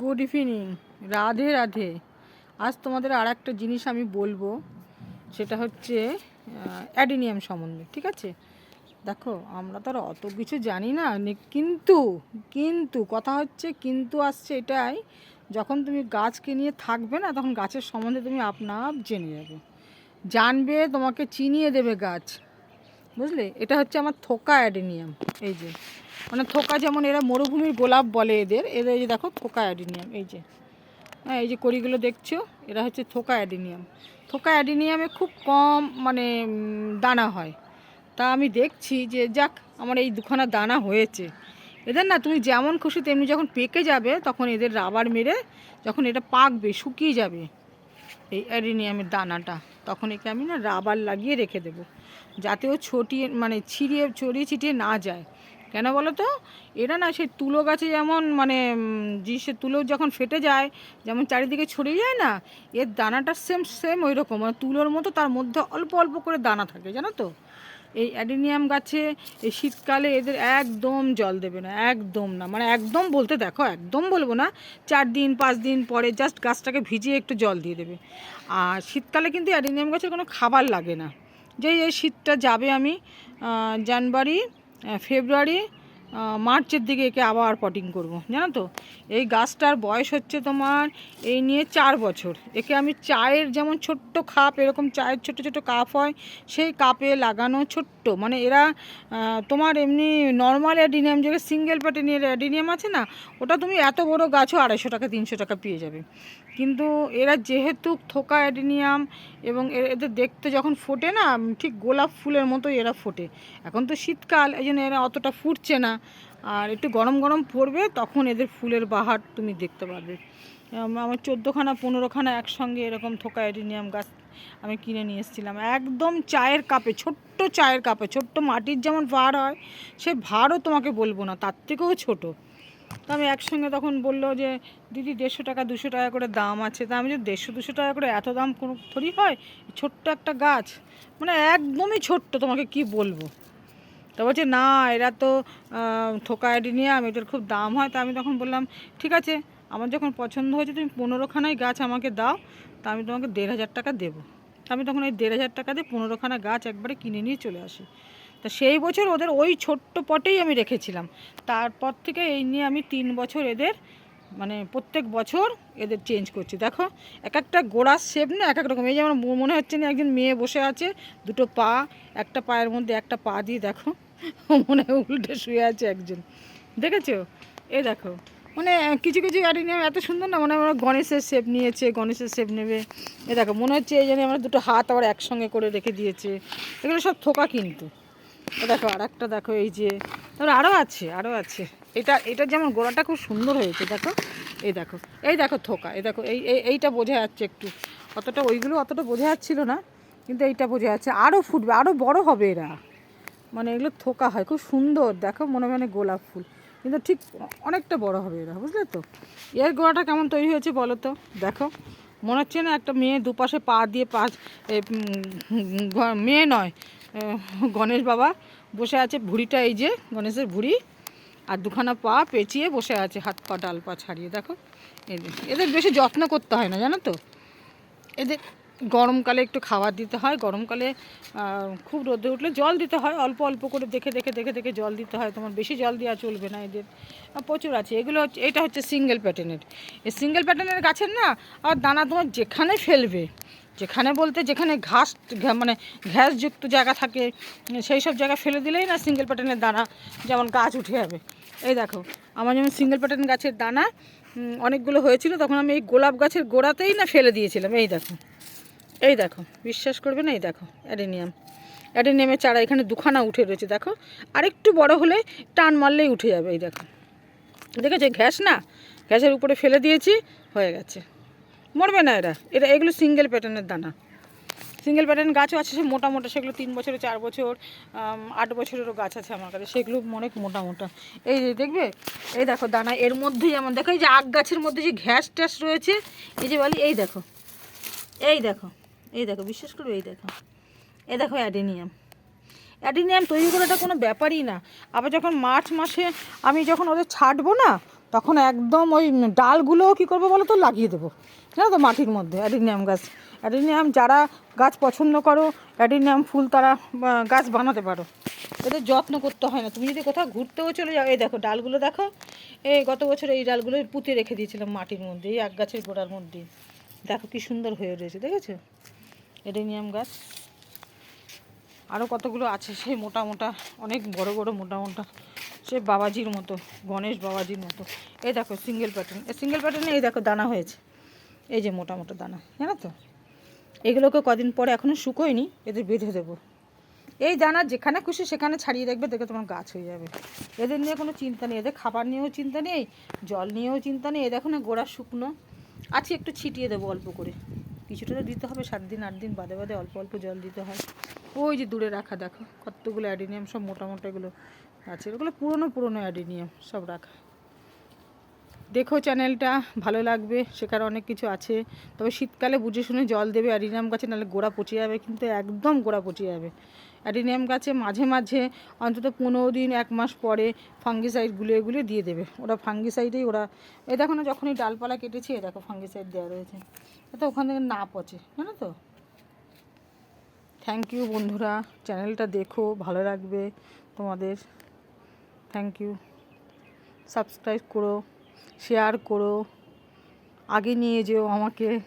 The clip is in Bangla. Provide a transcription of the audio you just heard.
Good evening Radhe Radhe. আজ তোমাদের আর একটা জিনিস আমি বলব। সেটা হচ্ছে অ্যাডিনিয়াম সম্বন্ধে, ঠিক আছে? দেখো, আমরা তো আর অত কিছু জানি না কিন্তু কিন্তু, কথা হচ্ছে, কিন্তু আসছে এটাই, যখন তুমি গাছকে নিয়ে থাকবে না, তখন গাছের সম্বন্ধে তুমি আপনা আপ জেনে যাবে জানবে, তোমাকে চিনিয়ে দেবে গাছ। বুঝলে? এটা হচ্ছে আমার থোকা অ্যাডিনিয়াম, এই যে। মানে থোকা যেমন এরা মরুভূমির গোলাপ বলে এদের এদের এই যে দেখো থোকা অ্যাডিনিয়াম, এই যে। হ্যাঁ এই যে কড়িগুলো দেখছ, এরা হচ্ছে থোকা অ্যাডিনিয়াম। থোকা অ্যাডিনিয়ামে খুব কম মানে দানা হয়। তা আমি দেখছি যে যাক, আমার এই দুখানা দানা হয়েছে। এদের না, তুমি যেমন খুশি তেমনি যখন পেকে যাবে, তখন এদের রাবার মেরে যখন এটা পাকবে, শুকিয়ে যাবে। এই অ্যাডিনিয়ামের দানাটা। তখন একে আমি না রাবার লাগিয়ে রেখে দেব। যাতে ও ছটিয়ে মানে ছিঁড়িয়ে, ছড়িয়ে ছিটিয়ে না যায়। কেন বলো তো? এরা না সেই তুলো গাছে যেমন মানে জিনিসের তুলো যখন ফেটে যায়, যেমন চারিদিকে ছড়িয়ে যায় না, এর দানাটা সেম সেম ওই রকম। মানে তুলোর মতো তার মধ্যে অল্প অল্প করে দানা থাকে, জানো তো? এই অ্যাডিনিয়াম গাছে এই শীতকালে এদের একদম জল দেবে না, একদম না। মানে একদম বলতে দেখো, একদম বলব না, চার দিন, পাঁচ দিন পরে জাস্ট গাছটাকে ভিজিয়ে একটু জল দিয়ে দেবে। আর শীতকালে কিন্তু অ্যাডিনিয়াম গাছের কোনো খাবার লাগে না। যেই এই শীতটা যাবে আমি জানুয়ারি ফেব্রুয়ারি মার্চের দিকে একে আবার পটিং করব, জানো তো? এই গাছটার বয়স হচ্ছে তোমার, এই নিয়ে চার বছর। একে আমি চায়ের যেমন ছোট্ট কাপ, এরকম চায়ের ছোট ছোট কাপ হয়, সেই কাপে লাগানো ছোট্ট। মানে এরা তোমার এমনি নর্মাল অ্যাডিনিয়াম যেটা সিঙ্গেল প্যাটেনিয়ার অ্যাডিনিয়াম আছে না, ওটা তুমি এত বড় গাছও আড়াইশো টাকা, তিনশো টাকা পেয়ে যাবে। কিন্তু এরা যেহেতু থোকা অ্যাডিনিয়াম এবং এদের দেখতে যখন ফোটে না ঠিক গোলাপ ফুলের মতোই এরা ফোটে। এখন তো শীতকাল এই জন্য এরা অতটা ফুটছে না। আর একটু গরম গরম পড়বে তখন এদের ফুলের বাহার তুমি দেখতে আম, আমার চোদ্দোখানা পনেরোখানা একসঙ্গে এরকম থোকা অ্যাডিনিয়াম গাছ আমি কিনে নিয়ে এসেছিলাম। একদম চায়ের কাপে ছোট্ট চায়ের কাপে ছোট্ট মাটির যেমন ভার হয় সে ভারও তোমাকে বলব না তার থেকেও ছোটো। তো আমি একসঙ্গে তখন বলল যে, দিদি, দেড়শো টাকা, দুশো টাকা করে দাম আছে। তা আমি যে দেড়শো, দুশো টাকা করে এত দাম কোনো থরি হয়? ছোট্ট একটা গাছ। মানে একদমই ছোট্ট, তোমাকে কি বলব? তা বলছে, না, এরা তো থোকা অ্যাডিনিয়াম, এদের খুব দাম হয়। তা আমি তখন বললাম, ঠিক আছে, আমার যখন পছন্দ হয়েছে, তুমি পনেরোখানাই গাছ আমাকে দাও, তা আমি তোমাকে দেড় হাজার টাকা দেবো। আমি তখন ওই দেড় হাজার টাকা দিয়ে পনেরোখানা গাছ একবারে কিনে নিয়ে চলে আসি। তা সেই বছর ওদের ওই ছোট্ট পটেই আমি রেখেছিলাম। তারপর থেকে এই নিয়ে আমি তিন বছর এদের মানে প্রত্যেক বছর এদের চেঞ্জ করছি। দেখো, এক একটা গোড়ার শেপ না এক এক রকম। এই যে আমার মনে হচ্ছে না একজন মেয়ে বসে আছে, দুটো পা, একটা পায়ের মধ্যে একটা পা দিয়ে দেখো, মনে হয় উল্টে শুয়ে আছে একজন। দেখেছ? এ দেখো মানে কিছু কিছু অ্যাডিনিয়াম এত সুন্দর না মানে আমরা গণেশের শেপ নিয়েছে, গণেশের শেপ নেবে। এ দেখো, মনে হচ্ছে এই জন্য আমরা দুটো হাত আবার একসঙ্গে করে রেখে দিয়েছে। এগুলো সব থোকা কিন্তু। দেখো আর একটা দেখো এই যে তারপরে আরও আছে আরও আছে। এটা এটা যেমন গোড়াটা খুব সুন্দর হয়েছে দেখো এই দেখো এই দেখো থোকা এই দেখো এই এই- এইটা বোঝা যাচ্ছে একটু। অতটা ওইগুলো অতটা বোঝা যাচ্ছিল না কিন্তু এইটা বোঝা যাচ্ছে। আরও ফুটবে আরও বড় হবে এরা। মানে এগুলো থোকা হয় খুব সুন্দর দেখো মনে মনে গোলাপ ফুল। কিন্তু ঠিক অনেকটা বড় হবে এরা বুঝলে তো? এর গোড়াটা কেমন তৈরি হয়েছে বলো তো? দেখো মনে হচ্ছে না একটা মেয়ে দুপাশে পা দিয়ে উম, মেয়ে নয় গণেশ বাবা বসে আছে ভুঁড়িটা এই যে, গণেশের ভুঁড়ি, আর দুখানা পা পেঁচিয়ে বসে আছে, হাত পা, ডাল পা ছাড়িয়ে, দেখো। এদের এদের বেশি যত্ন করতে হয় না, জানো তো? এদের গরমকালে একটু খাবার দিতে হয়, গরমকালে খুব রোদে উঠলে জল দিতে হয়, অল্প অল্প করে দেখে দেখে দেখে দেখে জল দিতে হয়, তোমার বেশি জল দেওয়া চলবে না এদের। প্রচুর আছে, এগুলো হচ্ছে, এটা হচ্ছে সিঙ্গেল প্যাটার্নের এই সিঙ্গেল প্যাটার্নের গাছের না, আর দানা তোমার যেখানে ফেলবে যেখানে বলতে যেখানে ঘাস মানে ঘ্যাসযুক্ত জায়গা থাকে, সেই সব জায়গা ফেলে দিলেই না সিঙ্গেল প্যাটার্নের দানা যেমন গাছ উঠে যাবে। এই দেখো, আমার যেমন সিঙ্গেল প্যাটার্ন গাছের দানা অনেকগুলো হয়েছিল, তখন আমি এই গোলাপ গাছের গোড়াতেই না ফেলে দিয়েছিলাম। এই দেখো এই দেখো, বিশ্বাস করবে না, এই দেখো, অ্যাডেনিয়াম। অ্যাডেনিয়ামের চারা এখানে দুখানা উঠে রয়েছে, দেখো। আরেকটু বড় হলে টান মারলেই উঠে যাবে, এই দেখো। দেখেছ ঘ্যাস না? ঘ্যাসের উপরে ফেলে দিয়েছি, হয়ে গেছে। মরবে না এরা। এটা এগুলো সিঙ্গেল প্যাটার্নের দানা। সিঙ্গেল প্যাটার্ন গাছও আছে, সে মোটা মোটা, সেগুলো তিন বছরে, চার বছর আট বছরেরও গাছ আছে আমার কাছে। সেগুলো অনেক মোটা মোটা। এই যে দেখবে? এই দেখো দানা, এর মধ্যেই আমার দেখো, এই যে আগ গাছের মধ্যে যে ঘ্যাস ট্যাস রয়েছে, এই যে বলি, এই দেখো। এই দেখো এই দেখো, বিশ্বাস করো এই দেখো। এই দেখো অ্যাডেনিয়াম। অ্যাডিনিয়াম তৈরি করাটা কোনো ব্যাপারই না। আবার যখন মার্চ মাসে আমি যখন ওদের ছাড়বো না, তখন একদম ওই ডালগুলোও কী করব বলো তো লাগিয়ে দেবো। জানো তো মাটির মধ্যে, অ্যাডিনিয়াম গাছ। অ্যাডিনিয়াম যারা গাছ পছন্দ করো, অ্যাডিনিয়াম ফুল তারা গাছ বানাতে পারো। এদের যত্ন করতে হয় না। তুমি যদি কোথাও ঘুরতেও চলে যাও, এই দেখো ডালগুলো দেখো, এই গত বছর এই ডালগুলো পুঁতে রেখে দিয়েছিলাম মাটির মধ্যে, এই এক গাছের গোড়ার মধ্যে। দেখো কি সুন্দর হয়ে রয়েছে দেখেছ? অ্যাডিনিয়াম গাছ। আরও কতগুলো আছে, সেই মোটা মোটা, অনেক বড় বড় মোটা মোটা, সে বাবাজির মতো, গণেশ বাবাজির মতো। এই দেখো সিঙ্গেল প্যাটার্ন এই সিঙ্গেল প্যাটার্নে এই দেখো, দানা হয়েছে। এই যে মোটা মোটা দানা, জানো তো? এগুলোকে কদিন পরে এখনও শুকোয়নি, এদের বেঁধে দেবো। এই দানা যেখানে খুশি সেখানে ছাড়িয়ে রাখবে দেখে তোমার গাছ হয়ে যাবে। এদের নিয়ে কোনো চিন্তা নেই, এদের খাবার নিয়েও চিন্তা নেই, জল নিয়েও চিন্তা নেই এ দেখো না গোড়া শুকনো। আছে একটু ছিটিয়ে দেবো অল্প করে। কিছুটা তো দিতে হবে, সাত দিন, আট দিন বাদে বাদে অল্প অল্প জল দিতে হয়। ওই যে দূরে রাখা, দেখো, কতগুলো অ্যাডিনিয়াম, সব মোটা এগুলো আছে। ওগুলো পুরনো পুরনো অ্যাডিনিয়াম, সব রাখা। দেখো চ্যানেলটা ভালো লাগবে সেখানে অনেক কিছু আছে। তবে শীতকালে বুঝে শুনে জল দেবে অ্যাডিনিয়াম গাছে, নাহলে গোড়া পচে যাবে, কিন্তু একদম গোড়া পচে যাবে। অ্যাডিনিয়াম গাছে মাঝে মাঝে অন্তত পনেরো দিন, এক মাস পরে ফাঙ্গিসাইড গুলিয়ে গুলিয়ে দিয়ে দেবে। ওরা ফাঙ্গিসাইডেই ওরা এ দেখো না যখনই ডালপালা কেটেছি, এই দেখো ফাঙ্গিসাইড দেওয়া রয়েছে। যাতে ওখান থেকে না পচে, জানো তো? থ্যাংক ইউ বন্ধুরা চ্যানেলটা দেখো, ভালো লাগবে তোমাদের। থ্যাংক ইউ সাবস্ক্রাইব করো। শেয়ার করো। আগে নিয়ে যেও আমাকে।